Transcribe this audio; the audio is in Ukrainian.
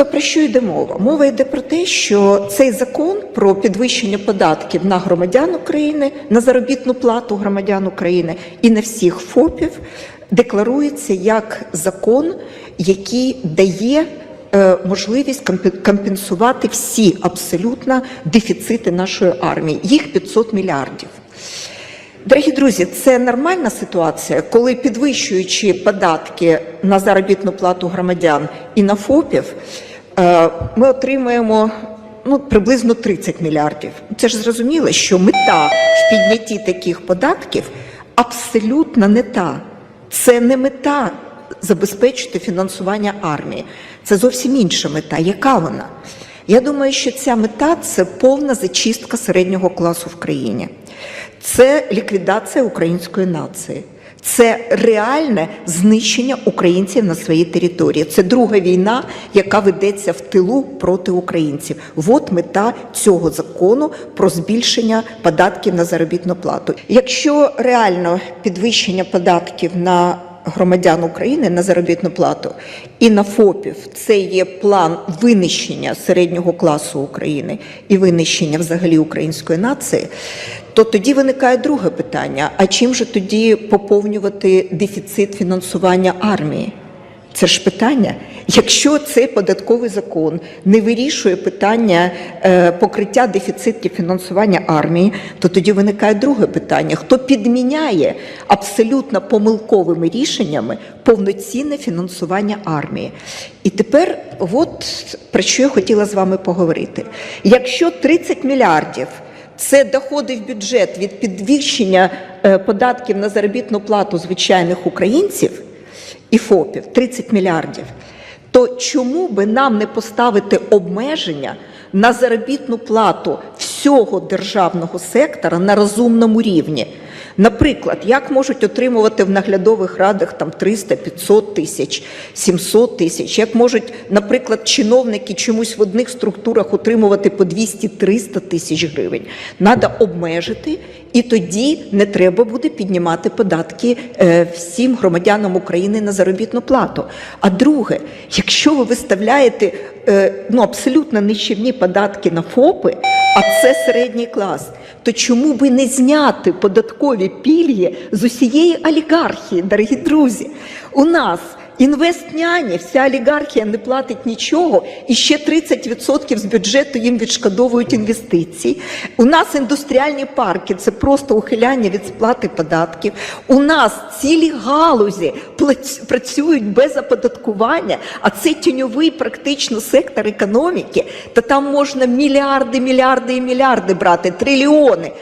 Тобто про що йде мова? Мова йде про те, що цей закон про підвищення податків на громадян України, на заробітну плату громадян України і на всіх ФОПів декларується як закон, який дає е, можливість компенсувати всі абсолютно дефіцити нашої армії. Їх 500 мільярдів. Дорогі друзі, це нормальна ситуація, коли підвищуючи податки на заробітну плату громадян і на ФОПів, ми отримаємо ну, приблизно 30 мільярдів. Це ж зрозуміло, що мета в піднятті таких податків абсолютно не та. Це не мета забезпечити фінансування армії. Це зовсім інша мета. Яка вона? Я думаю, що ця мета це повна зачистка середнього класу в країні. Це ліквідація української нації. Це реальне знищення українців на своїй території. Це друга війна, яка ведеться в тилу проти українців. От мета цього закону про збільшення податків на заробітну плату. Якщо реально підвищення податків на громадян України на заробітну плату і на ФОПів це є план винищення середнього класу України і винищення взагалі української нації, то тоді виникає друге питання: а чим же тоді поповнювати дефіцит фінансування армії? Це ж питання. Якщо цей податковий закон не вирішує питання е, покриття дефіцитів фінансування армії, то тоді виникає друге питання: хто підміняє абсолютно помилковими рішеннями повноцінне фінансування армії? І тепер, от про що я хотіла з вами поговорити. Якщо 30 мільярдів це доходи в бюджет від підвищення е, податків на заробітну плату звичайних українців і ФОПів 30 мільярдів. То чому би нам не поставити обмеження на заробітну плату всього державного сектора на розумному рівні? Наприклад, як можуть отримувати в наглядових радах там 300, 500 тисяч, 700 тисяч, як можуть, наприклад, чиновники чомусь в одних структурах отримувати по 200-300 тисяч гривень. Надо обмежити, і тоді не треба буде піднімати податки е, всім громадянам України на заробітну плату. А друге, якщо ви виставляєте е, ну, абсолютно нищівні податки на ФОПи, а це середній клас, то чому би не зняти податкові пільги з усієї олігархії, дорогі друзі? У нас інвестняні, вся олігархія не платить нічого, і ще 30% з бюджету їм відшкодовують інвестиції. У нас індустріальні парки це просто ухиляння від сплати податків. У нас цілі галузі працюють без оподаткування, а це тіньовий практично сектор економіки, та там можна мільярди, мільярди і мільярди брати, трильйони.